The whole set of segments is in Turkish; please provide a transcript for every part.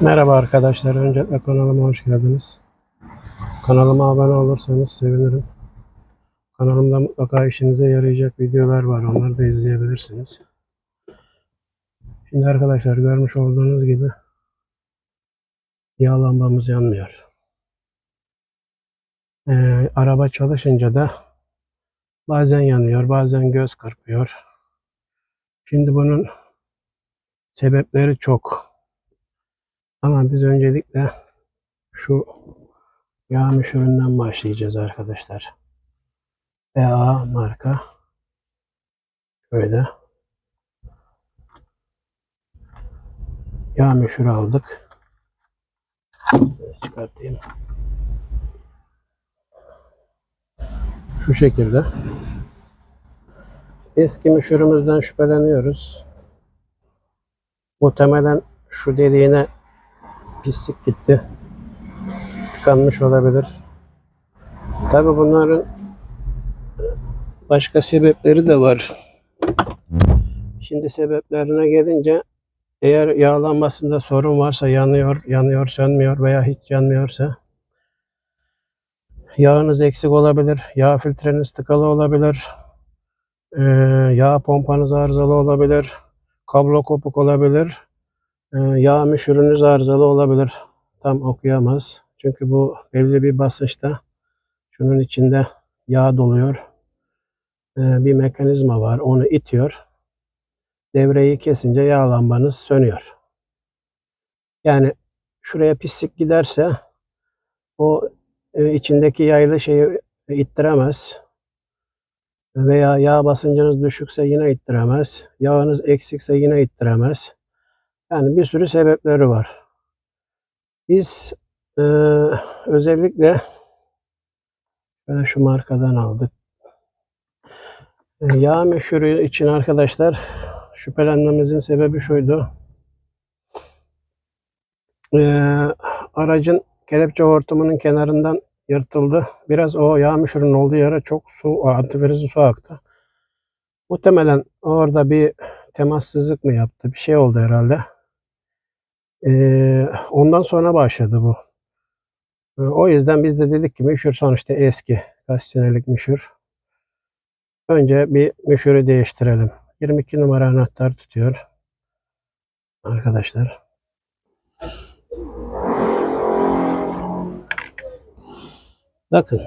Merhaba arkadaşlar. Öncelikle kanalıma hoş geldiniz. Kanalıma abone olursanız sevinirim. Kanalımda mutlaka işinize yarayacak videolar var. Onları da izleyebilirsiniz. Şimdi arkadaşlar görmüş olduğunuz gibi yağ lambamız yanmıyor. Ee, araba çalışınca da bazen yanıyor, bazen göz kırpıyor. Şimdi bunun sebepleri çok. Ama biz öncelikle şu yağ üründen başlayacağız arkadaşlar. BA marka. Şöyle. Yağ müşürü aldık. Çıkartayım. Şu şekilde. Eski müşürümüzden şüpheleniyoruz. Muhtemelen şu deliğine pislik gitti. Tıkanmış olabilir. Tabi bunların başka sebepleri de var. Şimdi sebeplerine gelince eğer yağlanmasında sorun varsa yanıyor, yanıyor, sönmüyor veya hiç yanmıyorsa yağınız eksik olabilir, yağ filtreniz tıkalı olabilir, ee, yağ pompanız arızalı olabilir, kablo kopuk olabilir, yağ müşürünüz arızalı olabilir. Tam okuyamaz. Çünkü bu belli bir basınçta şunun içinde yağ doluyor. Ee, bir mekanizma var. Onu itiyor. Devreyi kesince yağ lambanız sönüyor. Yani şuraya pislik giderse o e, içindeki yaylı şeyi ittiremez. Veya yağ basıncınız düşükse yine ittiremez. Yağınız eksikse yine ittiremez. Yani bir sürü sebepleri var. Biz e, özellikle böyle şu markadan aldık. E, yağ meşhuru için arkadaşlar şüphelenmemizin sebebi şuydu. E, aracın kelepçe hortumunun kenarından yırtıldı. Biraz o yağ meşhurunun olduğu yere çok su, antifrizli su aktı. Muhtemelen orada bir temassızlık mı yaptı? Bir şey oldu herhalde. Ee, ondan sonra başladı bu. Ee, o yüzden biz de dedik ki müşür sonuçta eski. Kaç senelik müşür. Önce bir müşürü değiştirelim. 22 numara anahtar tutuyor. Arkadaşlar. Bakın.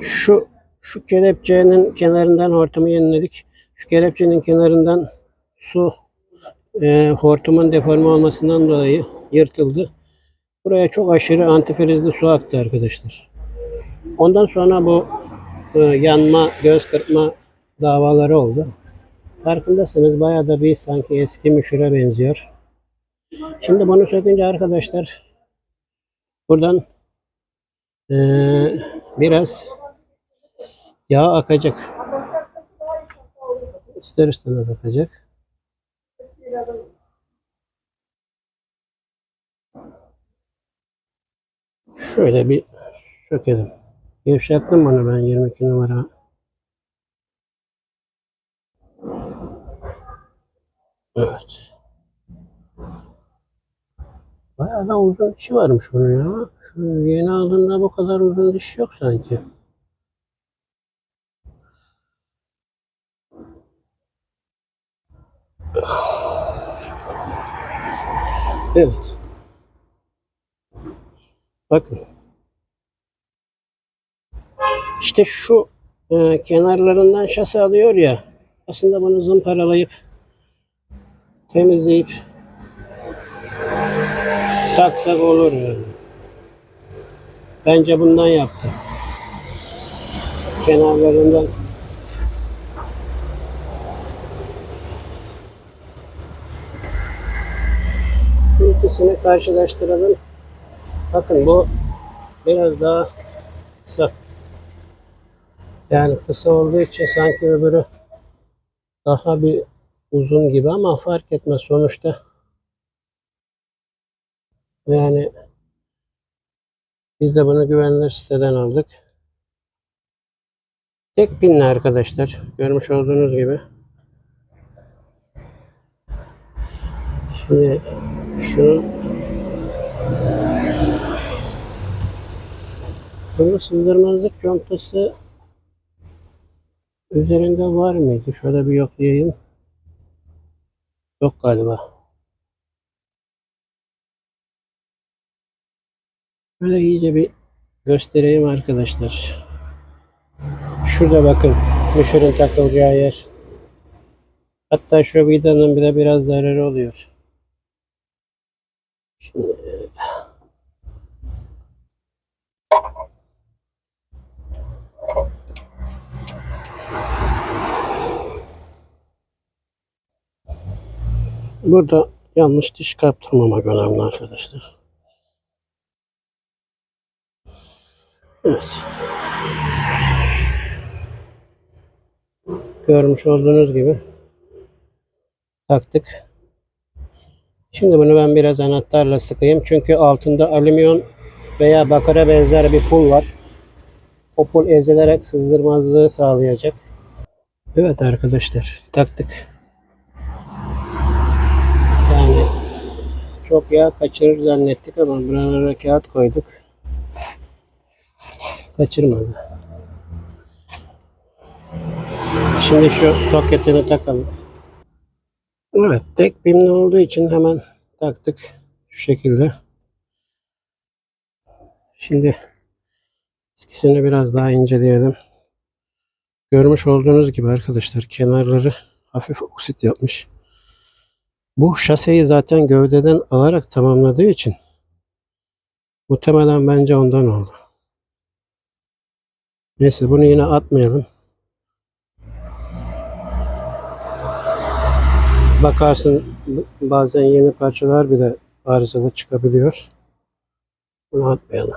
Şu şu kelepçenin kenarından hortumu yeniledik. Şu kelepçenin kenarından su e, hortumun deforme olmasından dolayı yırtıldı. Buraya çok aşırı antifrizli su aktı arkadaşlar. Ondan sonra bu e, yanma, göz kırpma davaları oldu. Farkındasınız bayağı da bir sanki eski müşüre benziyor. Şimdi bunu sökünce arkadaşlar buradan e, biraz yağ akacak. İster istemez akacak. Şöyle bir sökelim. Gevşettim bunu ben 22 numara. Evet. Bayağı da uzun dişi varmış bunun ya. Şu yeni aldığında bu kadar uzun diş yok sanki. Evet. Bakın. İşte şu e, kenarlarından şase alıyor ya. Aslında bunu zımparalayıp temizleyip taksak olur yani. Bence bundan yaptı. Kenarlarından şu ikisini karşılaştıralım. Bakın bu biraz daha kısa. Yani kısa olduğu için sanki öbürü daha bir uzun gibi ama fark etmez sonuçta. Yani biz de bunu güvenilir siteden aldık. Tek pinli arkadaşlar. Görmüş olduğunuz gibi. Şimdi şunu Bunun sızdırmazlık contası üzerinde var mıydı? Şöyle bir yoklayayım. Yok galiba. Böyle iyice bir göstereyim arkadaşlar. Şurada bakın. Müşürün takılacağı yer. Hatta şu vidanın bile biraz zararı oluyor. Şimdi Burada yanlış diş kaptırmamak önemli arkadaşlar. Evet. Görmüş olduğunuz gibi taktık. Şimdi bunu ben biraz anahtarla sıkayım. Çünkü altında alüminyum veya bakara benzer bir pul var. O pul ezilerek sızdırmazlığı sağlayacak. Evet arkadaşlar taktık. Yani çok yağ kaçırır zannettik ama buralara kağıt koyduk. Kaçırmadı. Şimdi şu soketini takalım. Evet tek bimli olduğu için hemen taktık şu şekilde. Şimdi eskisini biraz daha inceleyelim. Görmüş olduğunuz gibi arkadaşlar kenarları hafif oksit yapmış. Bu şaseyi zaten gövdeden alarak tamamladığı için muhtemelen bence ondan oldu. Neyse bunu yine atmayalım. Bakarsın bazen yeni parçalar bile arızalı çıkabiliyor. Bunu atmayalım.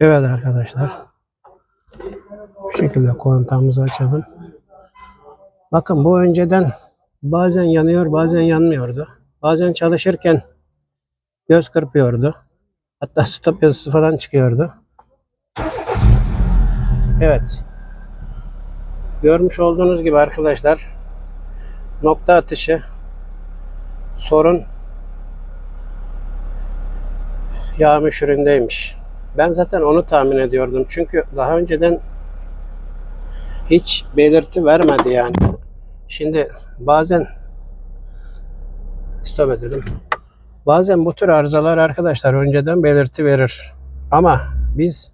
Evet arkadaşlar. Bu şekilde kontamızı açalım. Bakın bu önceden bazen yanıyor bazen yanmıyordu. Bazen çalışırken göz kırpıyordu. Hatta stop yazısı falan çıkıyordu. Evet. Görmüş olduğunuz gibi arkadaşlar nokta atışı sorun yağ müşüründeymiş. Ben zaten onu tahmin ediyordum. Çünkü daha önceden hiç belirti vermedi yani. Şimdi bazen stop edelim. Bazen bu tür arızalar arkadaşlar önceden belirti verir. Ama biz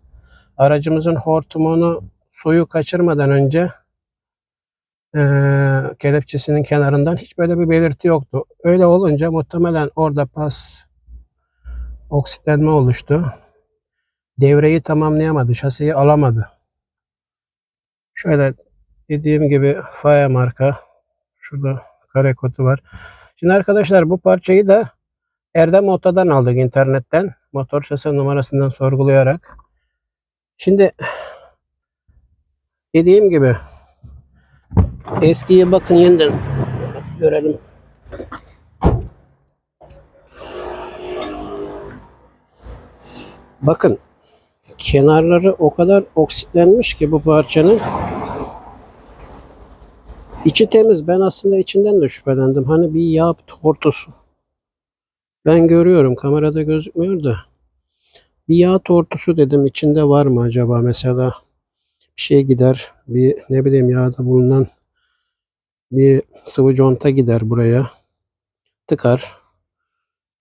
aracımızın hortumunu suyu kaçırmadan önce eee kelepçesinin kenarından hiç böyle bir belirti yoktu. Öyle olunca muhtemelen orada pas oksitlenme oluştu. Devreyi tamamlayamadı. Şaseyi alamadı. Şöyle dediğim gibi Faya marka. Şurada kare kodu var. Şimdi arkadaşlar bu parçayı da Erdem Oto'dan aldık internetten. Motor şase numarasından sorgulayarak. Şimdi dediğim gibi eskiye bakın yeniden görelim. Bakın kenarları o kadar oksitlenmiş ki bu parçanın içi temiz. Ben aslında içinden de şüphelendim. Hani bir yağ tortusu. Ben görüyorum. Kamerada gözükmüyor da. Bir yağ tortusu dedim. içinde var mı acaba mesela? Bir şey gider. Bir ne bileyim yağda bulunan bir sıvı conta gider buraya. Tıkar.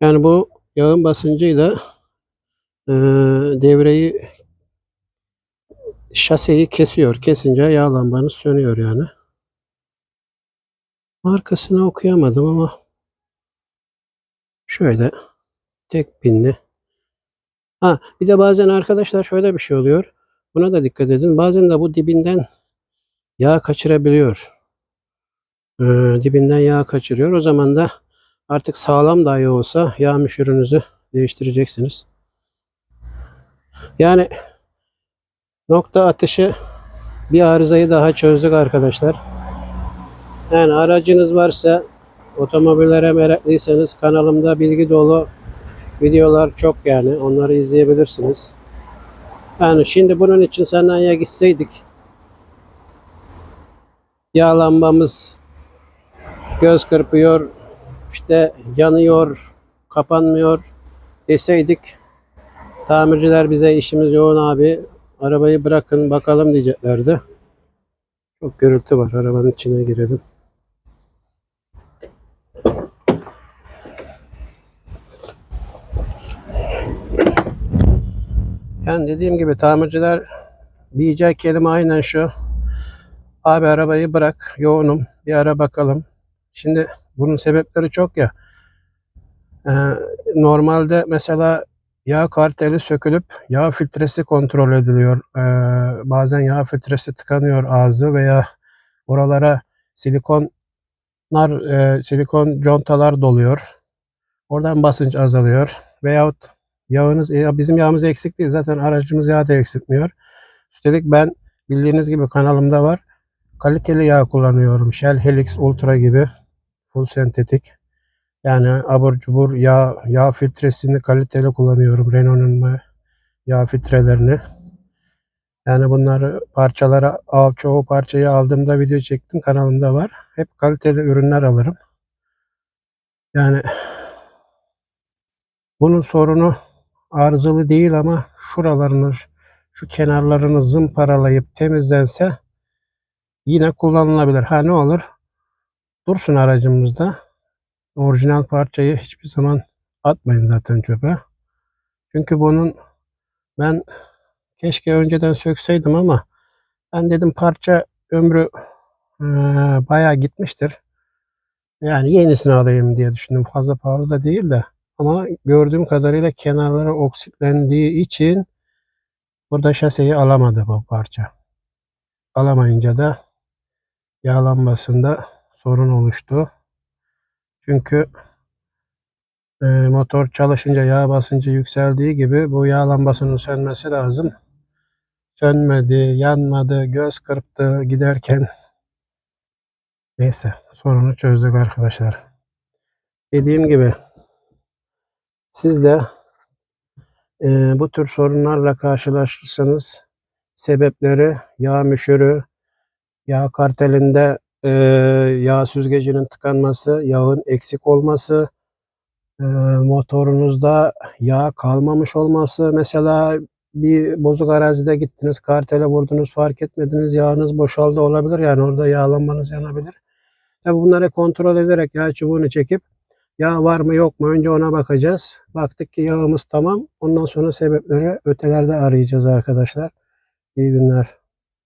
Yani bu yağın basıncıyla eee devreyi şaseyi kesiyor. Kesince yağ lambanız sönüyor yani. Markasını okuyamadım ama şöyle tek pinli. Ha bir de bazen arkadaşlar şöyle bir şey oluyor. Buna da dikkat edin. Bazen de bu dibinden yağ kaçırabiliyor. Ee, dibinden yağ kaçırıyor. O zaman da artık sağlam dahi olsa yağ müşürünüzü değiştireceksiniz. Yani nokta atışı bir arızayı daha çözdük arkadaşlar. Yani aracınız varsa otomobillere meraklıysanız kanalımda bilgi dolu videolar çok yani onları izleyebilirsiniz. Yani şimdi bunun için sanayiye gitseydik yağ lambamız göz kırpıyor işte yanıyor, kapanmıyor deseydik tamirciler bize işimiz yoğun abi arabayı bırakın bakalım diyeceklerdi. Çok gürültü var arabanın içine girelim. Yani dediğim gibi tamirciler diyecek kelime aynen şu. Abi arabayı bırak yoğunum bir ara bakalım. Şimdi bunun sebepleri çok ya. Ee, normalde mesela yağ karteli sökülüp yağ filtresi kontrol ediliyor. Ee, bazen yağ filtresi tıkanıyor ağzı veya oralara silikonlar, e, silikon contalar doluyor. Oradan basınç azalıyor. Veyahut yağınız, ya bizim yağımız eksik değil. Zaten aracımız yağ da eksiltmiyor. Üstelik ben bildiğiniz gibi kanalımda var. Kaliteli yağ kullanıyorum. Shell Helix Ultra gibi. Full sentetik. Yani abur cubur yağ, yağ filtresini kaliteli kullanıyorum. Renault'un yağ filtrelerini. Yani bunları parçalara al, çoğu parçayı aldığımda video çektim. Kanalımda var. Hep kaliteli ürünler alırım. Yani bunun sorunu arızalı değil ama şuralarını, şu kenarlarını zımparalayıp temizlense yine kullanılabilir. Ha ne olur? Dursun aracımızda. Orijinal parçayı hiçbir zaman atmayın zaten çöpe. Çünkü bunun ben keşke önceden sökseydim ama ben dedim parça ömrü e, bayağı gitmiştir. Yani yenisini alayım diye düşündüm. Fazla pahalı da değil de. Ama gördüğüm kadarıyla kenarları oksitlendiği için burada şaseyi alamadı bu parça. Alamayınca da yağ lambasında sorun oluştu. Çünkü e, motor çalışınca yağ basıncı yükseldiği gibi bu yağ lambasının sönmesi lazım. Sönmedi, yanmadı, göz kırptı giderken. Neyse sorunu çözdük arkadaşlar. Dediğim gibi siz de e, bu tür sorunlarla karşılaşırsanız sebepleri yağ müşürü, yağ kartelinde e, yağ süzgecinin tıkanması, yağın eksik olması, e, motorunuzda yağ kalmamış olması. Mesela bir bozuk arazide gittiniz, kartele vurdunuz, fark etmediniz, yağınız boşaldı olabilir. Yani orada yağlanmanız yanabilir. Tabi bunları kontrol ederek yağ çubuğunu çekip yağ var mı yok mu önce ona bakacağız. Baktık ki yağımız tamam. Ondan sonra sebepleri ötelerde arayacağız arkadaşlar. İyi günler.